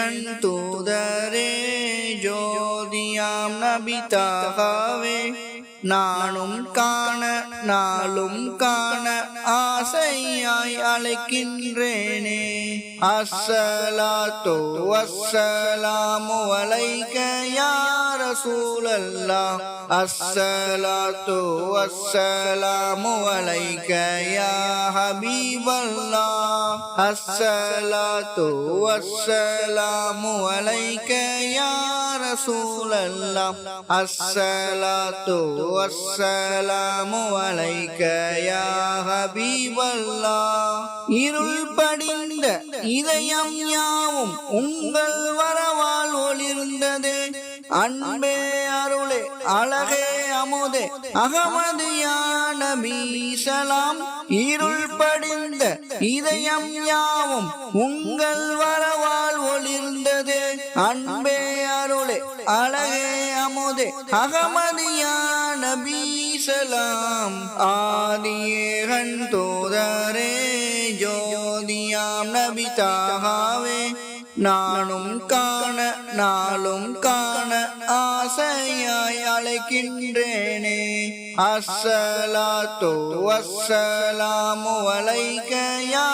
நன் தூதரே ஜோதியாம் நபிதாகவே நானும் காண நாளும் காண ஆசையாய் அழைக்கின்றேனே. அஸ்ஸலாத்து வஸ்ஸலாமு அலைக யா ரசூலல்லாஹ். அஸ்ஸலாத்து வஸ்ஸலாமு அலைக யா ஹபீபல்லாஹ் அஸ்ஸலாத்து வஸ்ஸலாமு அலைக யா ரசூலல்லாஹ். அஸ்ஸலாத்து வஸ்ஸலாமு அலைக யா ஹபீபல்லாஹ். இருள் படிந்த இதயம் யாவும் உங்கள் வரவால் ஒளிர்ந்தது. அன்பே அருளே அழகே அமுதே. அகமது யானபி சலாம் இருள் படிந்த இதயம் யாவும் உங்கள் வரவால் ஒளிர்ந்தது. அன்பே அருளே. அழகே அமுதே. அகமது யானபி சலாம் ஆதியேகன் தோதரே ஜோதியாம் நபி தாகாவே நானும் காண நாளும் காண ஆசையாய் அழைக்கின்றேனே அஸ்ஸலாத்து வஸ்ஸலாமு அலைக யா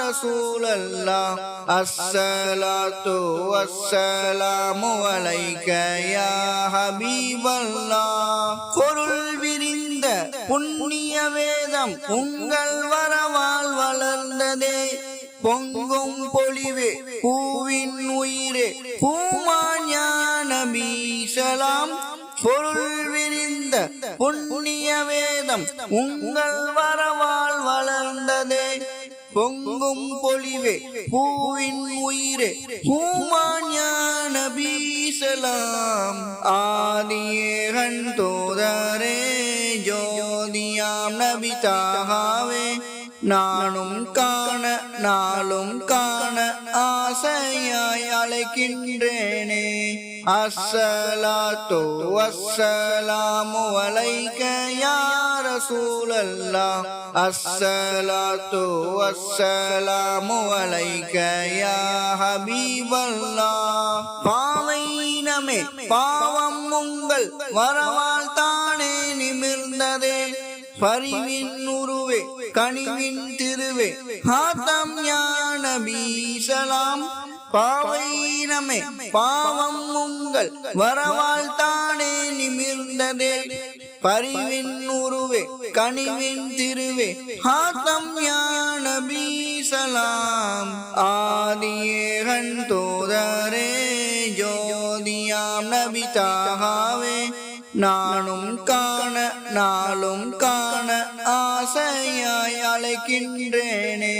ரசூலல்லாஹ்? அஸ்ஸலாத்து வஸ்ஸலாமு அலைக யா ஹபீபல்லாஹ்? பொருள் விரிந்த புண்ணிய வேதம் உங்கள் வரவால் வளர்ந்ததே. பொங்கும் பொலிவே பூவின் உயிரே பூமாஞான பீசலாம் பொருள் விரிந்த புண்ணிய வேதம் உங்கள் வரவால் வளர்ந்ததே. பொங்கும் பொலிவே பூவின் உயிரே பூமாஞான பீசலாம் ஆதியேகன் தோதரே ஜோதியாம் நபிதாகாவே நானும் கா நாளும் காண ஆசையாய் அழைக்கின்றேனே. அஸ்ஸலாத்து வஸ்ஸலாமு அலைக யா ரசூலல்லாஹ். அஸ்ஸலாத்து வஸ்ஸலாமு அலைக யா ஹபீபல்லாஹ். பாவையினமே பாவம் உங்கள் வரவால் தானே நிமிர்ந்ததே. பரிவின் உருவே கனிவின் திருவே. ஹாத்தம் ஞான பீசலாம் பாவையினமே பாவம் உங்கள் வரவால் தானே நிமிர்ந்ததே. பரிவின் உருவே கனிவின் திருவே. ஹாத்தம் ஞான பீசலாம் ஆதியேகன் தோதரே ஜோதியாம் நபிதாகவே. நானும் காண நாளும் காண ஆசையாய் அழைக்கின்றேனே.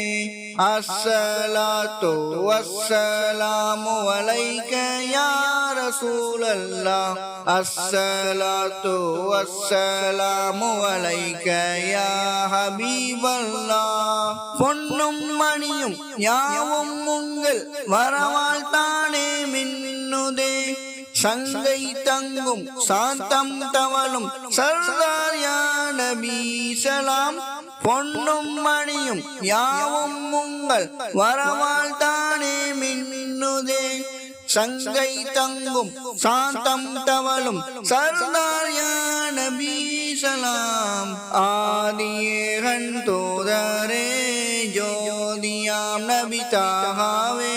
அஸ்ஸலாத்து வஸ்ஸலாமு அலைக யா ரசூலல்லாஹ். அஸ்ஸலாத்து வஸ்ஸலாமு அலைக யா ஹபீபல்லாஹ். பொன்னும் மணியும் யாவும் உங்கள் வரவால் தானே மின்னுதே. சங்கை தங்கும் சாந்தம் தவளும் சர்தார் யான பீசலாம் பொன்னும் மணியும் யாவும் உங்கள் வரவால் தானே மின்னுதே. சங்கை தங்கும் சாந்தம் தவளும் சர்தார் யான பீசலாம் ஆதியேகன் தோதரே ஜோதியாம் நபிதாகவே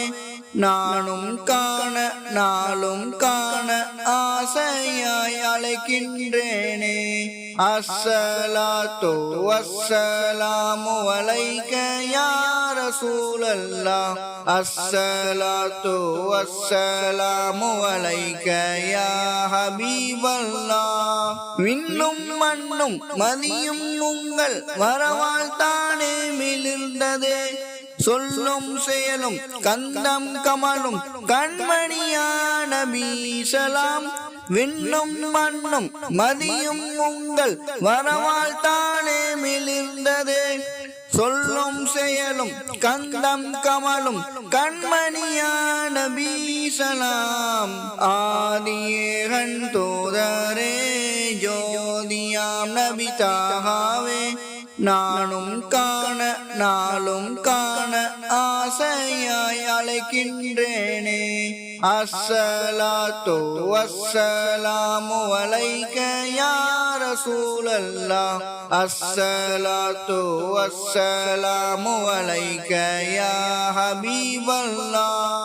நானும் காண நாளும் காண ஆசையாய் அழைக்கின்றேனே. அஸ்ஸலாத்து வஸ்ஸலாமு அலைக சூழல்லா ரசூலல்லாஹ். தோ வஸ்ஸலாமு அலைக யா ஹபீபல்லாஹ். விண்ணும் மண்ணும் மதியும் உங்கள் வரவால் தானே மிளிர்ந்ததே. சொல்லும் செயலும் கந்தம் கமலும் கண்மணியான மீசலாம். விண்ணும் மண்ணும் மதியும் உங்கள் வரவால் தானே மிளிர்ந்தது. சொல்லும் செயலும் கந்தம் கமலும் கண்மணியான பீசலாம் ஆதியேகன் தோதரே ஜோதியாம் நபிதாகவே. நானும் காண நாளும் காண ஆசையாய் அழைக்கின்றேனே. அஸ்ஸலாத்து வஸ்ஸலாமு அலைக்க யா ரசூலல்லாஹ் அஸ்ஸலாத்து வஸ்ஸலாமு அலைக்க யா ஹபீபல்லாஹ்